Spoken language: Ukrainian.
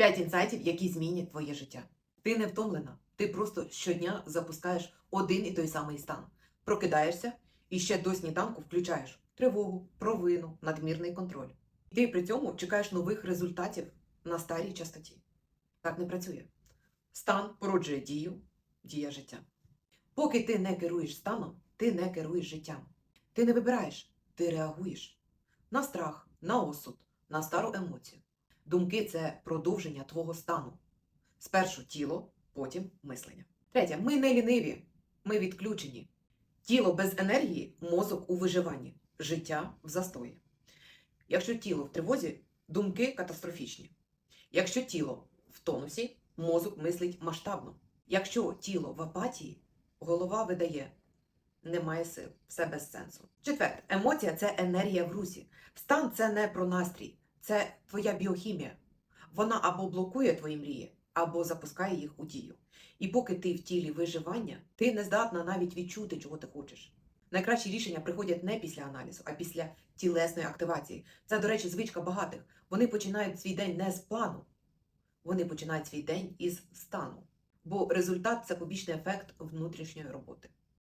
5 інсайтів, які змінять твоє життя. Ти не втомлена. Ти просто щодня запускаєш один і той самий стан. Прокидаєшся і ще до сніданку включаєш тривогу, провину, надмірний контроль. Ти при цьому чекаєш нових результатів на старій частоті. Так не працює. Стан породжує дію, дія життя. Поки ти не керуєш станом, ти не керуєш життям. Ти не вибираєш, ти реагуєш на страх, на осуд, на стару емоцію. Думки це продовження твого стану. Спершу тіло, потім мислення. Третє, ми не ліниві, ми відключені. Тіло без енергії, мозок у виживанні, життя в застої. Якщо тіло в тривозі, думки катастрофічні. Якщо тіло в тонусі, мозок мислить масштабно. Якщо тіло в апатії, голова видає немає сил, все без сенсу. Четверте, емоція це енергія в русі. Стан це не про настрій, це твоя біохімія. Вона або блокує твої мрії, або запускає їх у дію. І поки ти в тілі виживання, ти не здатна навіть відчути, чого ти хочеш. Найкращі рішення приходять не після аналізу, а після тілесної активації. Це, до речі, звичка багатих. Вони починають свій день не з плану, вони починають свій день із стану. Бо результат це побічний ефект внутрішньої роботи.